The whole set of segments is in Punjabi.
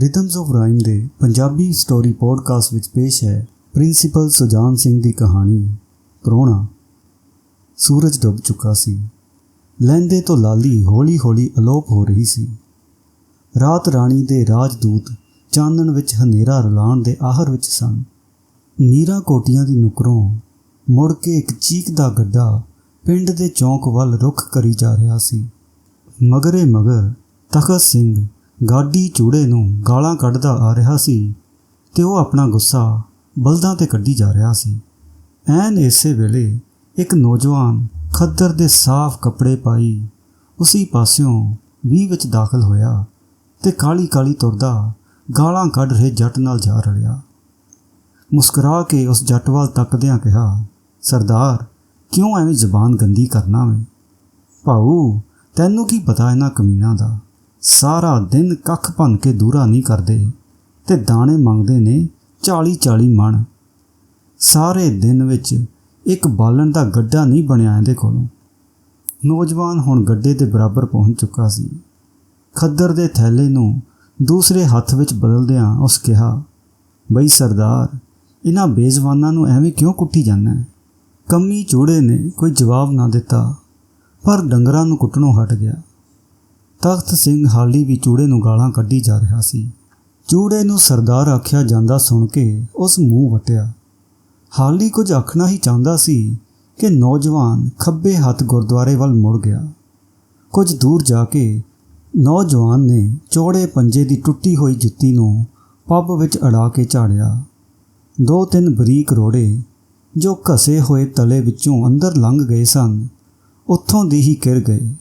ਰਿਦਮਸ ਆਫ ਰਾਈਮ ਦੇ ਪੰਜਾਬੀ ਸਟੋਰੀ ਪੋਡਕਾਸਟ ਵਿੱਚ ਪੇਸ਼ ਹੈ ਪ੍ਰਿੰਸੀਪਲ ਸੁਜਾਨ ਸਿੰਘ ਦੀ ਕਹਾਣੀ, ਪ੍ਰੋਣਾ। ਸੂਰਜ ਡੁੱਬ ਚੁੱਕਾ ਸੀ। ਲਹਿੰਦੇ ਤੋਂ ਲਾਲੀ ਹੌਲੀ-ਹੌਲੀ ਅਲੋਪ ਹੋ ਰਹੀ ਸੀ। ਰਾਤ ਰਾਣੀ ਦੇ ਰਾਜਦੂਤ ਚਾਨਣ ਵਿੱਚ ਹਨੇਰਾ ਰਲਾਉਣ ਦੇ ਆਹਰ ਵਿੱਚ ਸਨ। ਮੀਰਾ ਕੋਟੀਆਂ ਦੀ ਨੁਕਰੋਂ ਮੁੜ ਕੇ ਇੱਕ ਚੀਕ ਦਾ ਗੱਡਾ ਪਿੰਡ ਦੇ ਚੌਂਕ ਵੱਲ ਰੁਖ ਕਰੀ ਜਾ ਰਿਹਾ ਸੀ। ਮਗਰੇ ਮਗਰ ਤਖਤ ਸਿੰਘ ਗਾਡੀ ਚੂੜੇ ਨੂੰ ਗਾਲਾਂ ਕੱਢਦਾ ਆ ਰਿਹਾ ਸੀ ਤੇ ਉਹ ਆਪਣਾ ਗੁੱਸਾ ਬਲਦਾਂ ਤੇ ਕੱਢੀ ਜਾ ਰਿਹਾ ਸੀ। ਐਨ ਇਸੇ ਵੇਲੇ ਇੱਕ ਨੌਜਵਾਨ ਖੱਦਰ ਦੇ ਸਾਫ਼ ਕੱਪੜੇ ਪਾਈ ਉਸੇ ਪਾਸਿਓਂ ਵੀ ਵਿੱਚ ਦਾਖਲ ਹੋਇਆ ਤੇ ਕਾਲੀ ਕਾਲੀ ਤੁਰਦਾ ਗਾਲਾਂ ਕੱਢ ਰਹੇ ਜੱਟ ਨਾਲ ਜਾ ਰਲਿਆ। ਮੁਸਕਰਾ ਕੇ ਉਸ ਜੱਟ ਵੱਲ ਤੱਕਦਿਆਂ ਕਿਹਾ, ਸਰਦਾਰ, ਕਿਉਂ ਐਵੇਂ ਜ਼ਬਾਨ ਗੰਦੀ ਕਰਨਾ ਵੇ? ਭਾਊ, ਤੈਨੂੰ ਕੀ ਪਤਾ ਇਹਨਾਂ ਕਮੀਨਾ ਦਾ? ਸਾਰਾ ਦਿਨ ਕੱਖ ਭੰਨ ਕੇ ਦੂਰਾ ਨਹੀਂ ਕਰਦੇ ਤੇ ਦਾਣੇ ਮੰਗਦੇ ਨੇ 40 40 ਮਣ। ਸਾਰੇ ਦਿਨ ਵਿੱਚ ਇੱਕ ਬਾਲਣ ਦਾ ਗੱਡਾ ਨਹੀਂ ਬਣਿਆ ਇਹਦੇ ਕੋਲੋਂ। ਨੌਜਵਾਨ ਹੁਣ ਗੱਡੇ ਦੇ ਬਰਾਬਰ ਪਹੁੰਚ ਚੁੱਕਾ ਸੀ। ਖੱਦਰ ਦੇ ਥੈਲੇ ਨੂੰ ਦੂਸਰੇ ਹੱਥ ਵਿੱਚ ਬਦਲਦਿਆਂ ਉਸ ਕਿਹਾ, ਬਈ ਸਰਦਾਰ ਇਹਨਾਂ ਬੇਜ਼ਬਾਨਾਂ ਨੂੰ ਐਵੇਂ ਕਿਉਂ ਕੁੱਟੀ ਜਾਂਦਾ? ਹੈ ਕੰਮੀ ਚੂੜੇ ਨੇ ਕੋਈ ਜਵਾਬ ਨਾ ਦਿੱਤਾ, ਪਰ ਡੰਗਰਾਂ ਨੂੰ ਕੁੱਟਣੋਂ ਹਟ ਗਿਆ। ਤਖਤ ਸਿੰਘ ਹਾਲੀ ਵੀ ਚੂੜੇ ਨੂੰ ਗਾਲਾਂ ਕੱਢੀ ਜਾ ਰਿਹਾ ਸੀ। ਚੂੜੇ ਨੂੰ ਸਰਦਾਰ ਆਖਿਆ ਜਾਂਦਾ ਸੁਣ ਕੇ ਉਸ ਮੂੰਹ ਵਟਿਆ। ਹਾਲੀ ਕੁਝ ਆਖਣਾ ਹੀ ਚਾਹੁੰਦਾ ਸੀ ਕਿ ਨੌਜਵਾਨ ਖੱਬੇ ਹੱਥ ਗੁਰਦੁਆਰੇ ਵੱਲ ਮੁੜ ਗਿਆ। ਕੁਝ ਦੂਰ ਜਾ ਕੇ ਨੌਜਵਾਨ ਨੇ ਚੌੜੇ ਪੰਜੇ ਦੀ ਟੁੱਟੀ ਹੋਈ ਜੁੱਤੀ ਨੂੰ ਪੱਬ ਵਿੱਚ ਅੜਾ ਕੇ ਝਾੜਿਆ। ਦੋ ਤਿੰਨ ਬਰੀਕ ਰੋੜੇ ਜੋ ਘਸੇ ਹੋਏ ਤਲੇ ਵਿੱਚੋਂ ਅੰਦਰ ਲੰਘ ਗਏ ਸਨ, ਉੱਥੋਂ ਦੀ ਹੀ ਕਿਰ ਗਏ।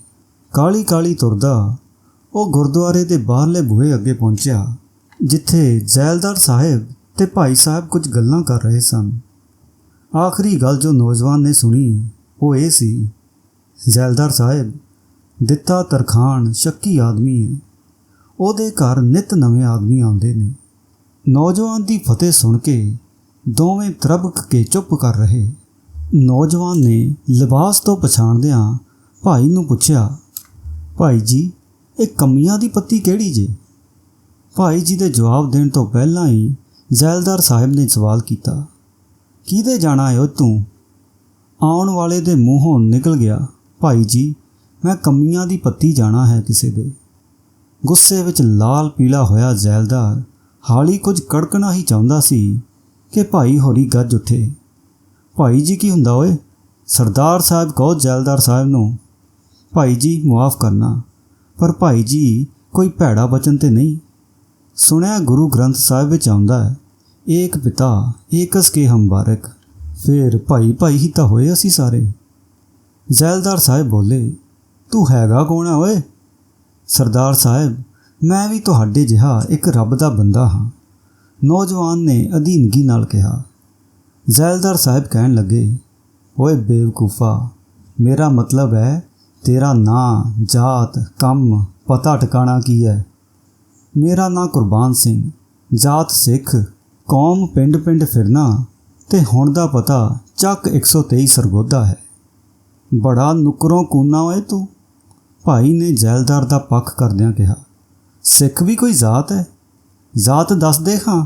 ਕਾਲੀ ਕਾਲੀ ਤੁਰਦਾ ਉਹ ਗੁਰਦੁਆਰੇ ਦੇ ਬਾਹਰਲੇ ਬੂਹੇ ਅੱਗੇ ਪਹੁੰਚਿਆ, ਜਿੱਥੇ ਜ਼ੈਲਦਾਰ ਸਾਹਿਬ ਤੇ ਭਾਈ ਸਾਹਿਬ ਕੁਝ ਗੱਲਾਂ ਕਰ ਰਹੇ ਸਨ। ਆਖਰੀ ਗੱਲ ਜੋ ਨੌਜਵਾਨ ਨੇ ਸੁਣੀ, ਉਹ ਇਹ ਸੀ, ਜ਼ੈਲਦਾਰ ਸਾਹਿਬ, ਦਿੱਤਾ ਤਰਖਾਨ ਸ਼ੱਕੀ ਆਦਮੀ ਹੈ। ਉਹਦੇ ਘਰ ਨਿਤ ਨਵੇਂ ਆਦਮੀ ਆਉਂਦੇ ਨੇ। ਨੌਜਵਾਨ ਦੀ ਫਤਿਹ ਸੁਣ ਕੇ ਦੋਵੇਂ ਤਰਬਕ ਕੇ ਚੁੱਪ ਕਰ ਰਹੇ। ਨੌਜਵਾਨ ਨੇ ਲਿਬਾਸ ਤੋਂ ਪਛਾਣਦਿਆਂ ਭਾਈ ਨੂੰ ਪੁੱਛਿਆ ਭਾਈ ਜੀ, ਇਹ ਕਮੀਆਂ ਦੀ ਪੱਤੀ ਕਿਹੜੀ ਜੇ? ਭਾਈ ਜੀ ਦੇ ਜਵਾਬ ਦੇਣ ਤੋਂ ਪਹਿਲਾਂ ਹੀ ਜ਼ੈਲਦਾਰ ਸਾਹਿਬ ਨੇ ਸਵਾਲ ਕੀਤਾ, ਕਿਹਦੇ ਜਾਣਾ ਹੈ ਤੂੰ? ਆਉਣ ਵਾਲੇ ਦੇ ਮੂੰਹੋਂ ਨਿਕਲ ਗਿਆ, ਭਾਈ ਜੀ, ਮੈਂ ਕਮੀਆਂ ਦੀ ਪੱਤੀ ਜਾਣਾ ਹੈ ਕਿਸੇ ਦੇ। ਗੁੱਸੇ ਵਿੱਚ ਲਾਲ ਪੀਲਾ ਹੋਇਆ ਜ਼ੈਲਦਾਰ, ਹਾਲੀ ਕੁਝ ਕੜਕਣਾ ਹੀ ਚਾਹੁੰਦਾ ਸੀ ਕਿ ਭਾਈ ਹੋਰੀ ਗੱਜ ਉੱਠੇ। ਭਾਈ ਜੀ ਕੀ ਹੁੰਦਾ ਓਏ? ਸਰਦਾਰ ਸਾਹਿਬ ਕਹੋ ਜ਼ੈਲਦਾਰ ਸਾਹਿਬ ਨੂੰ ਭਾਈ ਜੀ ਮਾਫ ਕਰਨਾ। ਪਰ ਭਾਈ ਜੀ, ਕੋਈ ਭੈੜਾ ਬਚਨ ਤੇ ਨਹੀਂ। ਸੁਣਿਆ ਗੁਰੂ ਗ੍ਰੰਥ ਸਾਹਿਬ ਵਿੱਚ ਆਉਂਦਾ ਹੈ, ਏਕ ਪਿਤਾ, ਏਕਸ ਕੇ ਹਮਬਾਰਕ ਫਿਰ ਭਾਈ ਭਾਈ ਹੀ ਤਾਂ ਹੋਏ ਅਸੀਂ ਸਾਰੇ। ਜ਼ੈਲਦਾਰ ਸਾਹਿਬ ਬੋਲੇ, ਤੂੰ ਹੈਗਾ ਕੌਣ ਆ ਓਏ? ਸਰਦਾਰ ਸਾਹਿਬ, ਮੈਂ ਵੀ ਤੁਹਾਡੇ ਜਿਹਾ ਇੱਕ ਰੱਬ ਦਾ ਬੰਦਾ ਹਾਂ। ਨੌਜਵਾਨ ਨੇ ਅਧੀਨਗੀ ਨਾਲ ਕਿਹਾ। ਜ਼ੈਲਦਾਰ ਸਾਹਿਬ ਕਹਿਣ ਲੱਗੇ, ਓਏ ਬੇਵਕੂਫਾ, ਮੇਰਾ ਮਤਲਬ ਹੈ ਤੇਰਾ ਨਾਂ, ਜਾਤ, ਕੰਮ, ਪਤਾ ਟਿਕਾਣਾ ਕੀ ਹੈ? ਮੇਰਾ ਨਾਂ ਕੁਰਬਾਨ ਸਿੰਘ, ਜਾਤ ਸਿੱਖ, ਕੌਮ ਪਿੰਡ-ਪਿੰਡ ਫਿਰਨਾ, ਤੇ ਹੁਣ ਦਾ ਪਤਾ ਚੱਕ 123 ਸਰਗੋਦਾ ਹੈ। ਬੜਾ ਨੁਕਰੋਂ ਕੂਨਾ ਓਏ ਤੂੰ। ਭਾਈ ਨੇ ਜ਼ੈਲਦਾਰ ਦਾ ਪੱਖ ਕਰਦਿਆਂ ਕਿਹਾ, ਸਿੱਖ ਵੀ ਕੋਈ ਜ਼ਾਤ ਹੈ? ਜ਼ਾਤ ਦੱਸ ਦੇ ਹਾਂ,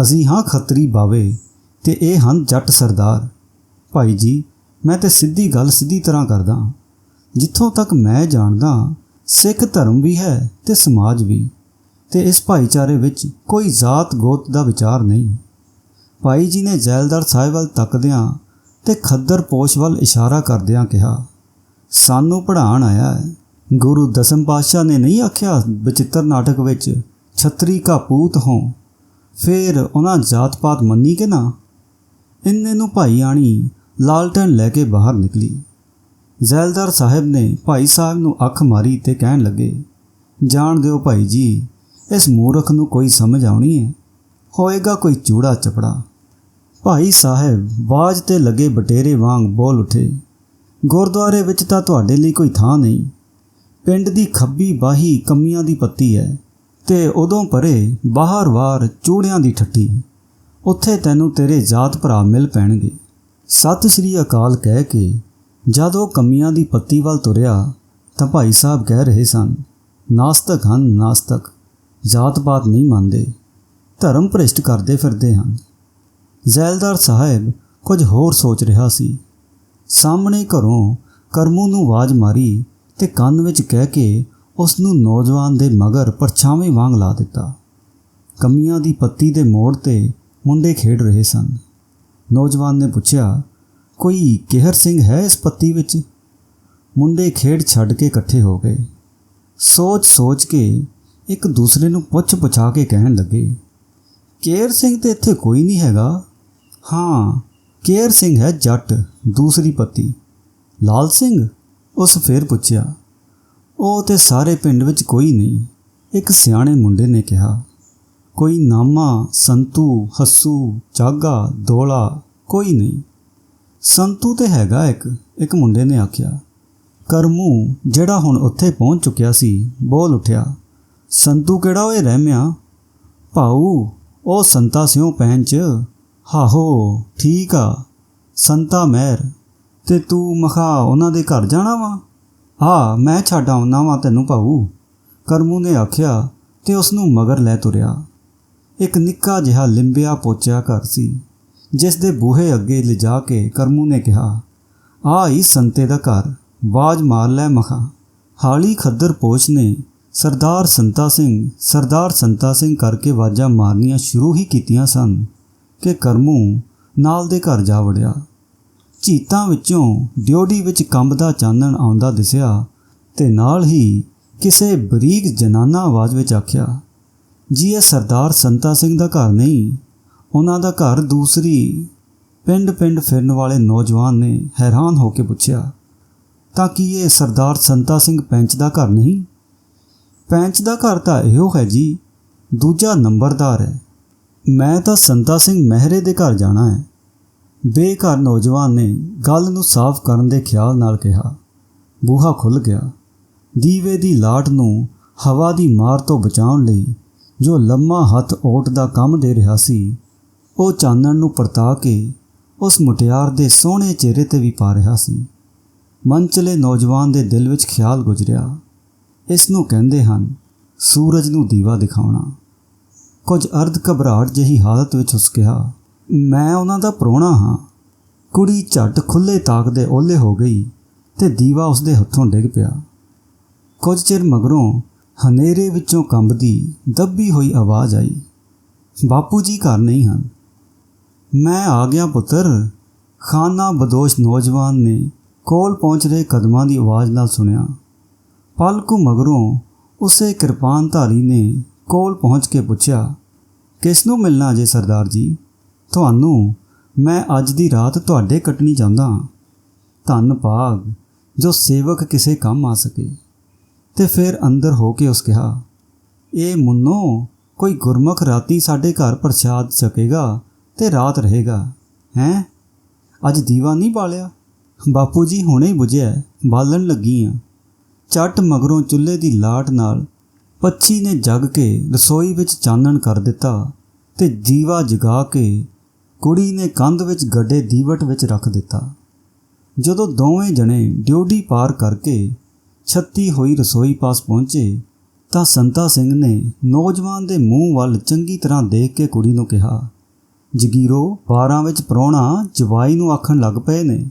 ਅਸੀਂ ਹਾਂ ਖੱਤਰੀ ਬਾਵੇ, ਤੇ ਇਹ ਹਨ ਜੱਟ ਸਰਦਾਰ। ਭਾਈ ਜੀ, ਮੈਂ ਤੇ ਸਿੱਧੀ ਗੱਲ ਸਿੱਧੀ ਤਰ੍ਹਾਂ ਕਰਦਾ ਜਿੱਥੋਂ ਤੱਕ ਮੈਂ ਜਾਣਦਾ, ਸਿੱਖ ਧਰਮ ਵੀ ਹੈ ਤੇ ਸਮਾਜ ਵੀ, ਤੇ ਇਸ ਭਾਈਚਾਰੇ ਵਿੱਚ ਕੋਈ ਜ਼ਾਤ ਗੋਤ ਦਾ ਵਿਚਾਰ ਨਹੀਂ। ਭਾਈ ਜੀ ਨੇ ਜ਼ੈਲਦਾਰ ਸਾਹਿਬ ਵੱਲ ਤੱਕਦਿਆਂ ਤੇ ਖੱਦਰ ਪੋਸ਼ ਵੱਲ ਇਸ਼ਾਰਾ ਕਰਦਿਆਂ ਕਿਹਾ, ਸਾਨੂੰ ਪੜ੍ਹਾਣ ਆਇਆ ਹੈ। ਗੁਰੂ ਦਸਮ ਪਾਤਸ਼ਾਹ ਨੇ ਨਹੀਂ ਆਖਿਆ ਬਚਿੱਤਰ ਨਾਟਕ ਵਿੱਚ ਛਤਰੀ ਕਾ ਪੂਤ ਹੋ, ਫਿਰ ਉਹਨਾਂ ਜਾਤ ਪਾਤ ਮੰਨੀ ਕਿ ਨਾ? ਇੰਨੇ ਨੂੰ ਭਾਈ ਆਣੀ ਲਾਲਟਨ ਲੈ ਕੇ ਬਾਹਰ ਨਿਕਲੀ। ਜ਼ੈਲਦਾਰ ਸਾਹਿਬ ਨੇ ਭਾਈ ਸਾਹਿਬ ਨੂੰ ਅੱਖ ਮਾਰੀ ਤੇ ਕਹਿਣ ਲੱਗੇ, ਜਾਣ ਦਿਓ ਭਾਈ ਜੀ, ਇਸ ਮੂਰਖ ਨੂੰ ਕੋਈ ਸਮਝ ਆਉਣੀ ਹੈ। ਹੋਏਗਾ ਕੋਈ ਚੂੜਾ ਚਪੜਾ। ਭਾਈ ਸਾਹਿਬ ਬਾਜ ਤੇ ਲੱਗੇ ਬਟੇਰੇ ਵਾਂਗ ਬੋਲ ਉਠੇ, ਗੁਰਦੁਆਰੇ ਵਿੱਚ ਤਾਂ ਤੁਹਾਡੇ ਲਈ ਕੋਈ ਥਾਂ ਨਹੀਂ। ਪਿੰਡ ਦੀ ਖੱਬੀ ਬਾਹੀ ਕਮੀਆਂ ਦੀ ਪੱਤੀ ਹੈ ਤੇ ਉਦੋਂ ਪਰੇ ਬਾਹਰ-ਵਾਰ ਚੂੜਿਆਂ ਦੀ ਠੱਠੀ। ਉੱਥੇ ਤੈਨੂੰ ਤੇਰੇ ਜਾਤ ਭਰਾ ਮਿਲ ਪੈਣਗੇ। ਸਤਿ ਸ੍ਰੀ ਅਕਾਲ ਕਹਿ ਕੇ ਜਦ ਉਹ ਕਮੀਆਂ ਦੀ ਪੱਤੀ ਵੱਲ ਤੁਰਿਆ, ਤਾਂ ਭਾਈ ਸਾਹਿਬ ਕਹਿ ਰਹੇ ਸਨ, ਨਾਸਤਕ ਹਨ, ਨਾਸਤਕ, ਜਾਤ-ਪਾਤ ਨਹੀਂ ਮੰਨਦੇ, ਧਰਮ ਭ੍ਰਿਸ਼ਟ ਕਰਦੇ ਫਿਰਦੇ ਹਨ। ਜ਼ੈਲਦਾਰ ਸਾਹਿਬ ਕੁਝ ਹੋਰ ਸੋਚ ਰਿਹਾ ਸੀ। ਸਾਹਮਣੇ ਘਰੋਂ ਕਰਮੂ ਨੂੰ ਆਵਾਜ਼ ਮਾਰੀ ਤੇ ਕੰਨ ਵਿੱਚ ਕਹਿ ਕੇ ਉਸ ਨੂੰ ਨੌਜਵਾਨ ਦੇ ਮਗਰ ਪਰਛਾਵੇਂ ਵਾਂਗ ਲਾ ਦਿੱਤਾ। ਕਮੀਆਂ ਦੀ ਪੱਤੀ ਦੇ ਮੋੜ ਤੇ ਮੁੰਡੇ ਖੇਡ ਰਹੇ ਸਨ। ਨੌਜਵਾਨ ਨੇ ਪੁੱਛਿਆ ਕੋਈ ਕੇਹਰ ਸਿੰਘ ਹੈ ਇਸ ਪੱਤੀ ਵਿੱਚ? ਮੁੰਡੇ ਖੇਡ ਛੱਡ ਕੇ ਇਕੱਠੇ ਹੋ ਗਏ। ਸੋਚ-ਸੋਚ ਕੇ ਇੱਕ ਦੂਸਰੇ ਨੂੰ ਪੁੱਛ ਪੁਛਾ ਕੇ ਕਹਿਣ ਲੱਗੇ, ਕੇਰ ਸਿੰਘ ਤੇ ਇੱਥੇ ਕੋਈ ਨਹੀਂ ਹੈਗਾ? ਹਾਂ ਕੇਹਰ ਸਿੰਘ ਹੈ ਜੱਟ, ਦੂਸਰੀ ਪੱਤੀ। ਲਾਲ ਸਿੰਘ? ਉਸ ਫੇਰ ਪੁੱਛਿਆ। ਉਹ ਤੇ ਸਾਰੇ ਪਿੰਡ ਵਿੱਚ ਕੋਈ ਨਹੀਂ, ਇੱਕ ਸਿਆਣੇ ਮੁੰਡੇ ਨੇ ਕਿਹਾ। ਕੋਈ ਨਾਮਾ, ਸੰਤੂ, ਹੱਸੂ, ਚਾਗਾ, ਦੋਲਾ, ਕੋਈ ਨਹੀਂ। ਸੰਤੂ ਤੇ ਹੈਗਾ ਇੱਕ ਇੱਕ ਮੁੰਡੇ ਨੇ ਆਖਿਆ, ਕਰਮੂ, ਜਿਹੜਾ ਹੁਣ ਉੱਥੇ ਪਹੁੰਚ ਚੁੱਕਿਆ ਸੀ, ਬੋਲ ਉਠਿਆ, ਸੰਤੂ ਕਿਹੜਾ ਓਏ ਰਹਿਮਿਆ? ਭਾਊ, ਉਹ ਸੰਤਾ ਸਿਓ ਪੈਂਚ ਹਾਹੋ, ਠੀਕ ਆ, ਸੰਤਾ ਮਹਿਰ, ਤੇ ਤੂੰ ਮਖਾ ਉਹਨਾਂ ਦੇ ਘਰ ਜਾਣਾ ਵਾ? ਹਾਂ, ਮੈਂ ਛੱਡ ਆਉਣਾ ਵਾ ਤੈਨੂੰ ਭਾਊ, ਕਰਮੂ ਨੇ ਆਖਿਆ ਤੇ ਉਸ ਨੂੰ ਮਗਰ ਲੈ ਤੁਰਿਆ। ਇੱਕ ਨਿੱਕਾ ਜਿਹਾ ਲਿੰਬਿਆ ਪੋਚਿਆ ਘਰ ਸੀ। ਜਿਸ ਦੇ ਬੂਹੇ ਅੱਗੇ ਲਿਜਾ ਕੇ ਕਰਮੂ ਨੇ ਕਿਹਾ, ਆ ਹੀ ਸੰਤੇ ਦਾ ਘਰ, ਬਾਜ ਮਾਰ ਲੈ ਮਖਾ। ਹਾਲੀ ਖੱਦਰ ਪੋਚ ਨੇ, ਸਰਦਾਰ ਸੰਤਾ ਸਿੰਘ, ਸਰਦਾਰ ਸੰਤਾ ਸਿੰਘ ਕਰਕੇ ਵਾਜਾਂ ਮਾਰਨੀਆਂ ਸ਼ੁਰੂ ਹੀ ਕੀਤੀਆਂ ਸਨ ਕਿ ਕਰਮੂ ਨਾਲ ਦੇ ਘਰ ਜਾ ਵੜਿਆ। ਚੀਤਾਂ ਵਿੱਚੋਂ ਡਿਓਡੀ ਵਿੱਚ ਕੰਬਦਾ ਚਾਨਣ ਆਉਂਦਾ ਦਿਸਿਆ ਤੇ ਨਾਲ ਹੀ ਕਿਸੇ ਬਰੀਕ ਜਨਾਨਾ ਆਵਾਜ਼ ਵਿੱਚ ਆਖਿਆ, ਜੀ ਇਹ ਸਰਦਾਰ ਸੰਤਾ ਸਿੰਘ ਦਾ ਘਰ ਨਹੀਂ ਉਹਨਾਂ ਦਾ ਘਰ ਦੂਸਰੀ ਪਿੰਡ-ਪਿੰਡ ਫਿਰਨ ਵਾਲੇ ਨੌਜਵਾਨ ਨੇ ਹੈਰਾਨ ਹੋ ਕੇ ਪੁੱਛਿਆ, ਤਾਂ ਕੀ ਇਹ ਸਰਦਾਰ ਸੰਤਾ ਸਿੰਘ ਪੈਂਚ ਦਾ ਘਰ ਨਹੀਂ? ਪੈਂਚ ਦਾ ਘਰ ਤਾਂ ਇਹੋ ਹੈ ਜੀ, ਦੂਜਾ ਨੰਬਰਦਾਰ ਹੈ। ਮੈਂ ਤਾਂ ਸੰਤਾ ਸਿੰਘ ਮਹਿਰੇ ਦੇ ਘਰ ਜਾਣਾ ਹੈ। ਬੇਘਰ ਨੌਜਵਾਨ ਨੇ ਗੱਲ ਨੂੰ ਸਾਫ਼ ਕਰਨ ਦੇ ਖਿਆਲ ਨਾਲ ਕਿਹਾ। ਬੂਹਾ ਖੁੱਲ ਗਿਆ। ਦੀਵੇ ਦੀ ਲਾਟ ਨੂੰ ਹਵਾ ਦੀ ਮਾਰ ਤੋਂ ਬਚਾਉਣ ਲਈ ਜੋ ਲੰਮਾ ਹੱਥ ਓਟ ਦਾ ਕੰਮ ਦੇ ਰਿਹਾ ਸੀ ਉਹ ਚਾਨਣ ਨੂੰ ਪਰਤਾ ਕੇ ਉਸ ਮੁਟਿਆਰ ਦੇ ਸੋਹਣੇ ਚਿਹਰੇ ਤੇ ਵੀ ਪਾ ਰਿਹਾ ਸੀ। ਮੰਚਲੇ ਨੌਜਵਾਨ ਦੇ ਦਿਲ ਵਿੱਚ ਖਿਆਲ ਗੁਜ਼ਰਿਆ। ਇਸ ਨੂੰ ਕਹਿੰਦੇ ਹਨ, ਸੂਰਜ ਨੂੰ ਦੀਵਾ ਦਿਖਾਉਣਾ। ਕੁਝ ਅਰਧ ਘਬਰਾਹਟ ਜਿਹੀ ਹਾਲਤ ਵਿੱਚ ਉਸ ਕਿਹਾ, ਮੈਂ ਉਹਨਾਂ ਦਾ ਪ੍ਰਾਹੁਣਾ ਹਾਂ। ਕੁੜੀ ਝੱਟ ਖੁੱਲੇ ਤਾਕ ਦੇ ਓਲੇ ਹੋ ਗਈ ਤੇ ਦੀਵਾ ਉਸਦੇ ਹੱਥੋਂ ਡਿੱਗ ਪਿਆ। ਕੁਝ ਚਿਰ ਮਗਰੋਂ ਹਨੇਰੇ ਵਿੱਚੋਂ ਕੰਬਦੀ ਦੱਬੀ ਹੋਈ ਆਵਾਜ਼ ਆਈ, ਬਾਪੂ ਜੀ ਘਰ ਨਹੀਂ ਹਨ। ਮੈਂ ਆ ਗਿਆ ਪੁੱਤਰ। ਖਾਨਾ ਬਦੋਸ਼ ਨੌਜਵਾਨ ਨੇ ਕੋਲ ਪਹੁੰਚ ਰਹੇ ਕਦਮਾਂ ਦੀ ਆਵਾਜ਼ ਨਾਲ ਸੁਣਿਆ। ਪਲਕੂ ਮਗਰੋਂ ਉਸੇ ਕਿਰਪਾਨਧਾਰੀ ਨੇ ਕੋਲ ਪਹੁੰਚ ਕੇ ਪੁੱਛਿਆ ਕਿਸ ਨੂੰ ਮਿਲਣਾ ਜੇ ਸਰਦਾਰ ਜੀ? ਤੁਹਾਨੂੰ, ਮੈਂ ਅੱਜ ਦੀ ਰਾਤ ਤੁਹਾਡੇ ਕੱਟਣੀ ਚਾਹੁੰਦਾ ਹਾਂ। ਧੰਨ ਭਾਗ, ਜੋ ਸੇਵਕ ਕਿਸੇ ਕੰਮ ਆ ਸਕੇ। ਤੇ ਫਿਰ ਅੰਦਰ ਹੋ ਕੇ ਉਸ ਕਿਹਾ, ਇਹ ਮੁੰਨੋ, ਕੋਈ ਗੁਰਮੁਖ ਰਾਤੀ ਸਾਡੇ ਘਰ ਪ੍ਰਸ਼ਾਦ ਸਕੇਗਾ ਤੇ ਰਾਤ ਰਹੇਗਾ, ਹੈ? ਅੱਜ ਦੀਵਾ ਨਹੀਂ ਬਾਲਿਆ? ਬਾਪੂ ਜੀ ਹੁਣੇ ਹੀ ਬੁਝਿਆ, ਬਾਲਣ ਲੱਗੀ ਆ ਚੱਟ ਮਗਰੋਂ ਚੁੱਲ੍ਹੇ ਦੀ ਲਾਟ ਨਾਲ ਪੱਛੀ ਨੇ ਜਗ ਕੇ ਰਸੋਈ ਵਿੱਚ ਚਾਨਣ ਕਰ ਦਿੱਤਾ ਤੇ ਦੀਵਾ ਜਗਾ ਕੇ ਕੁੜੀ ਨੇ ਕੰਧ ਵਿੱਚ ਗੱਡੇ ਦੀਵਟ ਵਿੱਚ ਰੱਖ ਦਿੱਤਾ। ਜਦੋਂ ਦੋਵੇਂ ਜਣੇ ਡਿਊਟੀ ਪਾਰ ਕਰਕੇ ਛੱਤੀ ਹੋਈ ਰਸੋਈ ਪਾਸ ਪਹੁੰਚੇ ਤਾਂ ਸੰਤਾ ਸਿੰਘ ਨੇ ਨੌਜਵਾਨ ਦੇ ਮੂੰਹ ਵੱਲ ਚੰਗੀ ਤਰ੍ਹਾਂ ਦੇਖ ਕੇ ਕੁੜੀ ਨੂੰ ਕਿਹਾ ਜਗੀਰੋ 12 ਵਿੱਚ ਪ੍ਰਾਹੁਣਾ ਜਵਾਈ ਨੂੰ ਆਖਣ ਲੱਗ ਪਏ ਨੇ।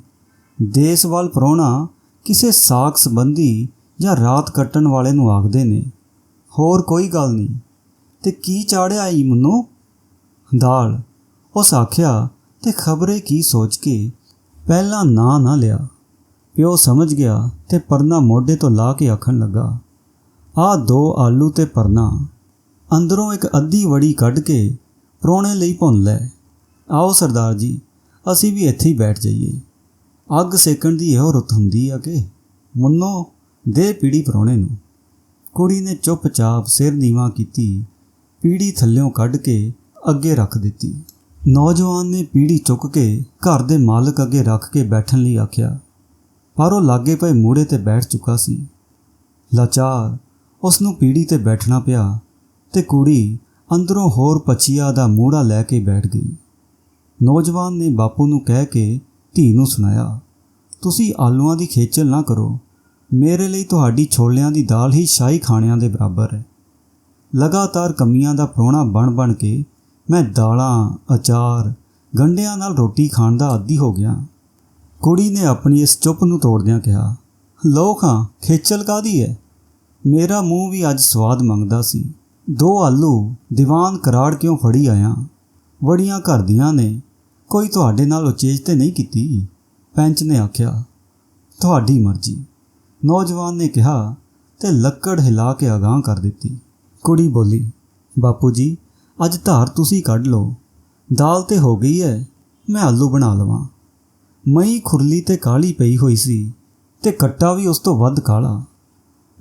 ਦੇਸ ਵੱਲ ਪ੍ਰਾਹੁਣਾ ਕਿਸੇ ਸਾਖ ਸੰਬੰਧੀ ਜਾਂ ਰਾਤ ਕੱਟਣ ਵਾਲੇ ਨੂੰ ਆਖਦੇ ਨੇ। ਹੋਰ ਕੋਈ ਗੱਲ ਨਹੀਂ। ਤੇ ਕੀ ਚਾੜਿਆ ਈ ਮੁੰਨੋ? ਦਾਲ, ਉਸ ਆਖਿਆ, ਤੇ ਖਬਰੇ ਕੀ ਸੋਚ ਕੇ ਪਹਿਲਾਂ ਨਾਂ ਨਾ ਲਿਆ? ਪਿਓ ਸਮਝ ਗਿਆ ਤੇ ਪਰਨਾ ਮੋਢੇ ਤੋਂ ਲਾ ਕੇ ਆਖਣ ਲੱਗਾ, ਆਹ ਦੋ ਆਲੂ ਤੇ ਪਰਨਾ। ਅੰਦਰੋਂ ਇੱਕ ਅੱਧੀ ਵੜੀ ਕੱਢ ਕੇ ਪ੍ਰਾਹੁਣੇ ਲਈ ਭੁੰਨ ਲੈ। ਆਓ ਸਰਦਾਰ ਜੀ, ਅਸੀਂ ਵੀ ਇੱਥੇ ਹੀ ਬੈਠ ਜਾਈਏ। ਅੱਗ ਸੇਕਣ ਦੀ ਇਹੋ ਰੁੱਤ ਹੁੰਦੀ ਆ ਕਿ ਮੁੰਨੋ ਦੇ ਪੀੜੀ ਪ੍ਰਾਹੁਣੇ ਨੂੰ। ਕੁੜੀ ਨੇ ਚੁੱਪਚਾਪ ਸਿਰ ਨੀਵਾ ਕੀਤੀ, ਪੀੜੀ ਥੱਲਿਓਂ ਕੱਢ ਕੇ ਅੱਗੇ ਰੱਖ ਦਿੱਤੀ। ਨੌਜਵਾਨ ਨੇ ਪੀੜੀ ਚੁੱਕ ਕੇ ਘਰ ਦੇ ਮਾਲਕ ਅੱਗੇ ਰੱਖ ਕੇ ਬੈਠਣ ਲਈ ਆਖਿਆ, ਪਰ ਉਹ ਲਾਗੇ ਪਏ ਮੂੜੇ ਤੇ ਬੈਠ ਚੁੱਕਾ ਸੀ। ਲਾਚਾਰ ਉਸ ਨੂੰ ਪੀੜੀ ਤੇ ਬੈਠਣਾ ਪਿਆ ਤੇ ਕੁੜੀ ਅੰਦਰੋਂ ਹੋਰ ਪਛੀਆ ਦਾ ਮੂੜਾ ਲੈ ਕੇ ਬੈਠ ਗਈ। ਨੌਜਵਾਨ ਨੇ ਬਾਪੂ ਨੂੰ ਕਹਿ ਕੇ ਧੀ ਨੂੰ ਸੁਣਾਇਆ, ਤੁਸੀਂ ਆਲੂਆਂ ਦੀ ਖੇਚਲ ਨਾ ਕਰੋ। ਮੇਰੇ ਲਈ ਤੁਹਾਡੀ ਛੋਲਿਆਂ ਦੀ ਦਾਲ ਹੀ ਸ਼ਾਹੀ ਖਾਣਿਆਂ ਦੇ ਬਰਾਬਰ ਹੈ। ਲਗਾਤਾਰ ਕਮੀਆਂ ਦਾ ਪ੍ਰੋਣਾ ਬਣ ਬਣ ਕੇ ਮੈਂ ਦਾਲਾਂ, ਅਚਾਰ, ਗੰਡਿਆਂ ਨਾਲ ਰੋਟੀ ਖਾਣ ਦਾ ਆਦੀ ਹੋ ਗਿਆ। ਕੁੜੀ ਨੇ ਆਪਣੀ ਇਸ ਚੁੱਪ ਨੂੰ ਤੋੜਦਿਆਂ ਕਿਹਾ ਲੋ ਖਾਂ, ਖੇਚਲ ਕਾਦੀ ਹੈ? ਮੇਰਾ ਮੂੰਹ ਵੀ ਅੱਜ ਸਵਾਦ ਮੰਗਦਾ ਸੀ। ਦੋ ਆਲੂ ਦੀਵਾਨ ਕਰਾੜ ਕਿਉਂ ਫੜੀ ਆਇਆ? ਵੜੀਆਂ ਘਰ ਦੀਆਂ ਨੇ, ਕੋਈ ਤੁਹਾਡੇ ਨਾਲ ਉਚੇਜ ਤੇ ਨਹੀਂ ਕੀਤੀ। ਪੈਂਚ ਨੇ ਆਖਿਆ, ਤੁਹਾਡੀ ਮਰਜ਼ੀ। ਨੌਜਵਾਨ ਨੇ ਕਿਹਾ ਤੇ ਲੱਕੜ ਹਿਲਾ ਕੇ ਅਗਾਹ ਕਰ ਦਿੱਤੀ। ਕੁੜੀ ਬੋਲੀ, ਬਾਪੂ ਜੀ, ਅੱਜ ਧਾਰ ਤੁਸੀਂ ਕੱਢ ਲਓ। ਦਾਲ ਤੇ ਹੋ ਗਈ ਹੈ ਮੈਂ ਆਲੂ ਬਣਾ ਲਵਾਂ। ਮਈ ਖੁਰਲੀ ਤੇ ਕਾਲੀ ਪਈ ਹੋਈ ਸੀ ਤੇ ਕੱਟਾ ਵੀ ਉਸ ਤੋਂ ਵੱਧ ਕਾਲਾ।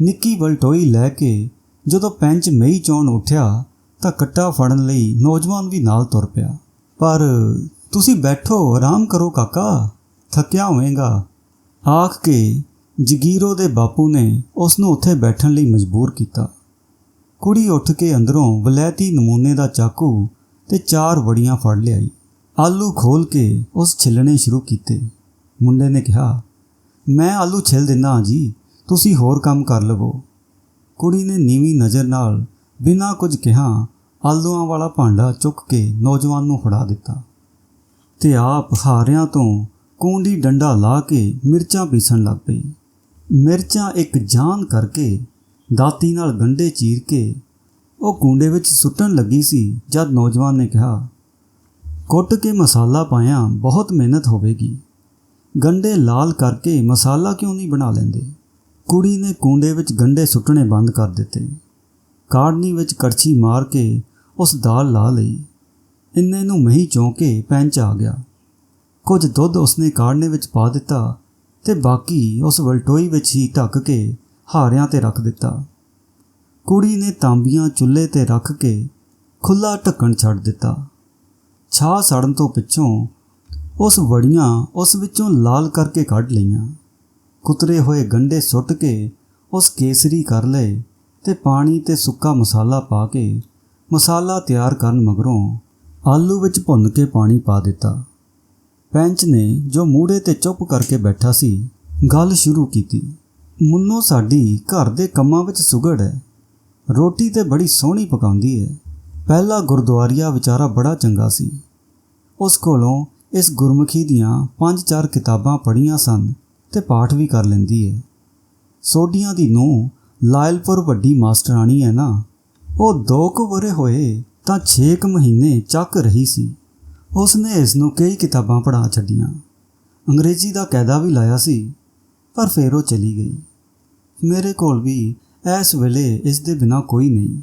ਨਿੱਕੀ ਬਲਟੋਈ ਲੈ ਕੇ ਜਦੋਂ ਪੈਂਚ ਮਈ ਚੋਣ ਉੱਠਿਆ ਤਾਂ ਕੱਟਾ ਫੜਨ ਲਈ ਨੌਜਵਾਨ ਵੀ ਨਾਲ ਤੁਰ ਪਿਆ। ਪਰ ਤੁਸੀਂ ਬੈਠੋ, ਆਰਾਮ ਕਰੋ ਕਾਕਾ, ਥੱਕਿਆ ਹੋਵੇਂਗਾ। ਆਖ ਕੇ ਜਗੀਰੋ ਦੇ ਬਾਪੂ ਨੇ ਉਸ ਨੂੰ ਉੱਥੇ ਬੈਠਣ ਲਈ ਮਜਬੂਰ ਕੀਤਾ। ਕੁੜੀ ਉੱਠ ਕੇ ਅੰਦਰੋਂ ਵਲੈਤੀ ਨਮੂਨੇ ਦਾ ਚਾਕੂ ਤੇ ਚਾਰ ਵੜੀਆਂ ਫੜ ਲਿਆਈ। ਆਲੂ ਖੋਲ ਕੇ ਉਸ ਛਿੱਲਣੇ ਸ਼ੁਰੂ ਕੀਤੇ। ਮੁੰਡੇ ਨੇ ਕਿਹਾ, ਮੈਂ ਆਲੂ ਛਿੱਲ ਦਿੰਦਾ ਹਾਂ ਜੀ, ਤੁਸੀਂ ਹੋਰ ਕੰਮ ਕਰ ਲਵੋ। ਕੁੜੀ ਨੇ ਨੀਵੀਂ ਨਜ਼ਰ ਨਾਲ ਬਿਨਾਂ ਕੁਝ ਕਿਹਾ ਆਲੂਆਂ ਵਾਲਾ ਭਾਂਡਾ ਚੁੱਕ ਕੇ ਨੌਜਵਾਨ ਨੂੰ ਫੜਾ ਦਿੱਤਾ ਤੇ ਆਪ ਹਾਰਿਆਂ ਤੋਂ ਕੂੰਡੀ ਡੰਡਾ ਲਾ ਕੇ ਮਿਰਚਾਂ ਪੀਸਣ ਲੱਗ ਪਈ। ਮਿਰਚਾਂ ਇੱਕ ਜਾਨ ਕਰਕੇ ਦਾਤੀ ਨਾਲ ਗੰਡੇ ਚੀਰ ਕੇ ਉਹ ਕੁੰਡੇ ਵਿੱਚ ਸੁੱਟਣ ਲੱਗੀ ਸੀ ਜਦ ਨੌਜਵਾਨ ਨੇ ਕਿਹਾ, ਕੁੱਟ ਕੇ ਮਸਾਲਾ ਪਾਇਆ, ਬਹੁਤ ਮਿਹਨਤ ਹੋਵੇਗੀ। ਗੰਡੇ ਲਾਲ ਕਰਕੇ ਮਸਾਲਾ ਕਿਉਂ ਨਹੀਂ ਬਣਾ ਲੈਂਦੇ? ਕੁੜੀ ਨੇ ਕੁੰਡੇ ਵਿੱਚ ਗੰਡੇ ਸੁੱਟਣੇ ਬੰਦ ਕਰ ਦਿੱਤੇ। ਕਾੜਨੀ ਵਿੱਚ ਕੜਛੀ ਮਾਰ ਕੇ ਉਸ ਦਾਲ ਲਾ ਲਈ। ਇੰਨੇ ਨੂੰ ਮਹੀਂ ਚੌਂਕੇ ਪੈਂਚ ਆ ਗਿਆ। ਕੁਝ ਦੁੱਧ ਉਸਨੇ ਕਾੜਨੇ ਵਿੱਚ ਪਾ ਦਿੱਤਾ ਤੇ ਬਾਕੀ ਉਸ ਵਲਟੋਈ ਵਿੱਚ ਹੀ ਢੱਕ ਕੇ ਹਾਰਿਆਂ ਤੇ ਰੱਖ ਦਿੱਤਾ। ਕੁੜੀ ਨੇ ਤਾਂਬੀਆਂ ਚੁੱਲ੍ਹੇ ਤੇ ਰੱਖ ਕੇ ਖੁੱਲਾ ਢੱਕਣ ਛੱਡ ਦਿੱਤਾ। ਛਾਹ ਸੜਨ ਤੋਂ ਪਿੱਛੋਂ ਉਸ ਵੜੀਆਂ ਉਸ ਵਿੱਚੋਂ ਲਾਲ ਕਰਕੇ ਕੱਢ ਲਈਆਂ। ਕੁਤਰੇ ਹੋਏ ਗੰਡੇ ਸੁੱਟ ਕੇ ਉਸ ਕੇਸਰੀ ਕਰ ਲਏ ਤੇ ਪਾਣੀ ਤੇ ਸੁੱਕਾ ਮਸਾਲਾ ਪਾ ਕੇ ਮਸਾਲਾ ਤਿਆਰ ਕਰਨ ਮਗਰੋਂ ਆਲੂ ਵਿੱਚ ਭੁੰਨ ਕੇ ਪਾਣੀ ਪਾ ਦਿੱਤਾ। ਪੈਂਚ ਨੇ ਜੋ ਮੂੜੇ ਤੇ ਚੁੱਪ ਕਰਕੇ ਬੈਠਾ ਸੀ, ਗੱਲ ਸ਼ੁਰੂ ਕੀਤੀ। ਮੁੰਨੋ ਸਾਡੀ ਘਰ ਦੇ ਕੰਮਾਂ ਵਿੱਚ ਸੁਗੜ ਹੈ। ਰੋਟੀ ਤੇ ਬੜੀ ਸੋਹਣੀ ਪਕਾਉਂਦੀ ਹੈ। ਪਹਿਲਾ ਗੁਰਦੁਆਰੀਆ ਵਿਚਾਰਾ ਬੜਾ ਚੰਗਾ ਸੀ। ਉਸ ਕੋਲੋਂ ਇਸ ਗੁਰਮੁਖੀ ਦੀਆਂ ਪੰਜ ਚਾਰ ਕਿਤਾਬਾਂ ਪੜ੍ਹੀਆਂ ਸਨ। ਤੇ ਪਾਠ ਵੀ ਕਰ ਲੈਂਦੀ ਹੈ ਸੋਢੀਆਂ ਦੀ ਨੂੰ ਲਾਇਲਪੁਰ ਵੱਡੀ ਮਾਸਟਰਾਣੀ ਹੈ ਨਾ। ਉਹ ਦੋ ਕੁ ਵਰੇ ਹੋਏ ਤਾਂ 6 ਕੁ ਮਹੀਨੇ ਚੱਕ ਰਹੀ ਸੀ। ਉਸ ਨੇ ਇਸ ਨੂੰ ਕਈ ਕਿਤਾਬਾਂ ਪੜ੍ਹਾ ਛੱਡੀਆਂ। ਅੰਗਰੇਜ਼ੀ ਦਾ ਕਾਇਦਾ ਵੀ ਲਾਇਆ ਸੀ, ਪਰ ਫਿਰ ਉਹ ਚਲੀ ਗਈ। ਮੇਰੇ ਕੋਲ ਵੀ ਇਸ ਵੇਲੇ ਇਸ ਦੇ ਬਿਨਾ ਕੋਈ ਨਹੀਂ।